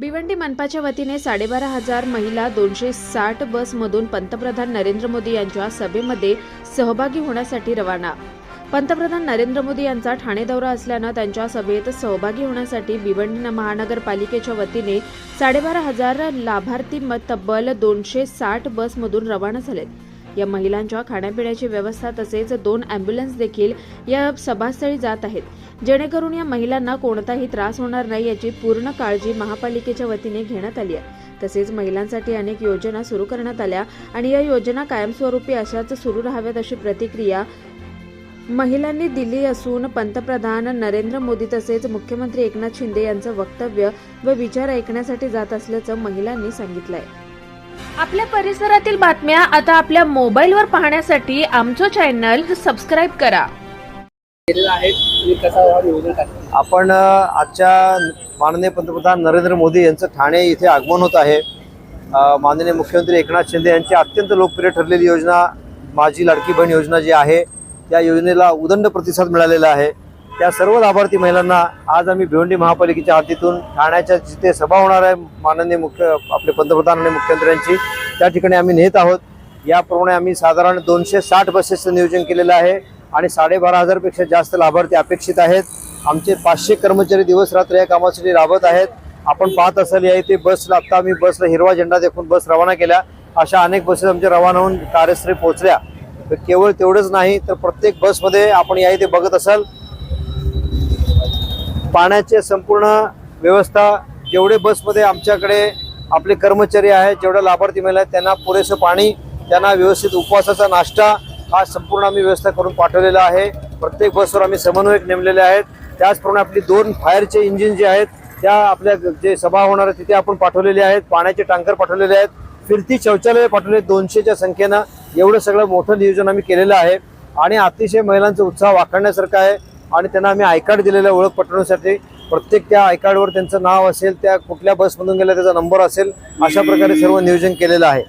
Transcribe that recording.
भिवंडी मनपाच्या वतीने साडेबारा हजार महिला दोनशे साठ बसमधून पंतप्रधान नरेंद्र मोदी यांच्या सभेमध्ये सहभागी होण्यासाठी रवाना. पंतप्रधान नरेंद्र मोदी यांचा ठाणे दौरा असल्यानं त्यांच्या सभेत सहभागी होण्यासाठी भिवंडी महानगरपालिकेच्या वतीने साडेबारा हजार लाभार्थी तब्बल दोनशे साठ बसमधून रवाना झालेत. या महिलांच्या खाण्यापिण्याची व्यवस्था तसेच दोन अँब्युलन्स देखील या सभास्थळी जात आहेत. जेणेकरून या महिलांना कोणताही त्रास होणार नाही याची पूर्ण काळजी महापालिकेच्या वतीने घेण्यात आली आहे. तसेच महिलांसाठी अनेक योजना सुरू करण्यात आल्या आणि या योजना कायमस्वरूपी अशाच सुरू राहाव्यात अशी प्रतिक्रिया महिलांनी दिली असून पंतप्रधान नरेंद्र मोदी तसेच मुख्यमंत्री एकनाथ शिंदे यांचं वक्तव्य व विचार ऐकण्यासाठी जात असल्याचं महिलांनी सांगितलं आहे आपल्या परिसरातील बातम्या आता आपल्या मोबाईलवर पाहण्यासाठी आमचं चॅनल सबस्क्राईब करा. आहे आपण आजच्या माननीय पंतप्रधान नरेंद्र मोदी यांचं ठाणे इथे आगमन होत आहे. माननीय मुख्यमंत्री एकनाथ शिंदे यांची अत्यंत लोकप्रिय ठरलेली योजना माझी लाडकी बहीण योजना जी आहे त्या योजनेला उदंड प्रतिसाद मिळालेला आहे. त्या सर्व लाभार्थी महिलांना आज आम्ही भिवंडी महापालिकेच्या हातीतून ठाण्याच्या जिथे सभा होणार आहे माननीय मुख्य आपले पंतप्रधान आणि मुख्यमंत्र्यांची त्या ठिकाणी आम्ही नेत आहोत. याप्रमाणे आम्ही साधारण दोनशे साठ बसेसचं नियोजन केलेलं आहे आणि साडेबारा हजारपेक्षा जास्त लाभार्थी अपेक्षित आहेत. आमचे पाचशे कर्मचारी दिवस रात्र या कामासाठी राबत आहेत. आपण पाहत असाल या इथे बसला आत्ता आम्ही बसला हिरवा झेंडा देखून बस रवाना केल्या अशा अनेक बसेस आमच्या रवाना होऊन कार्यस्थळी पोहोचल्या. केवळ तेवढंच नाही तर प्रत्येक बसमध्ये आपण या इथे बघत असाल पाण्याचे संपूर्ण व्यवस्था जेवढे बसमध्ये आमच्याकडे आपले कर्मचारी आहेत जेवढ्या लाभार्थी महिला आहेत त्यांना पुरेसं पाणी त्यांना व्यवस्थित उपवासाचा नाश्ता हा संपूर्ण आम्ही व्यवस्था करून पाठवलेला आहे. प्रत्येक बसवर आम्ही समन्वयक नेमलेले आहेत. त्याचप्रमाणे आपली दोन फायरचे इंजिन जे आहेत त्या आपल्या जे सभा होणार आहे तिथे आपण पाठवलेले आहेत. पाण्याचे टँकर पाठवलेले आहेत. फिरती शौचालय पाठवले दोनशेच्या संख्येनं. एवढं सगळं मोठं नियोजन आम्ही केलेलं आहे. आणि अतिशय महिलांचा उत्साह वाखाणण्यासारखा आहे. आणि त्यांना आम्ही आय कार्ड दिलेलं ओळख पटवण्यासाठी. प्रत्येक त्या आय कार्डवर त्यांचं नाव असेल त्या कुठल्या बसमधून गेल्या त्याचा नंबर असेल अशा प्रकारे सर्व नियोजन केलेलं आहे.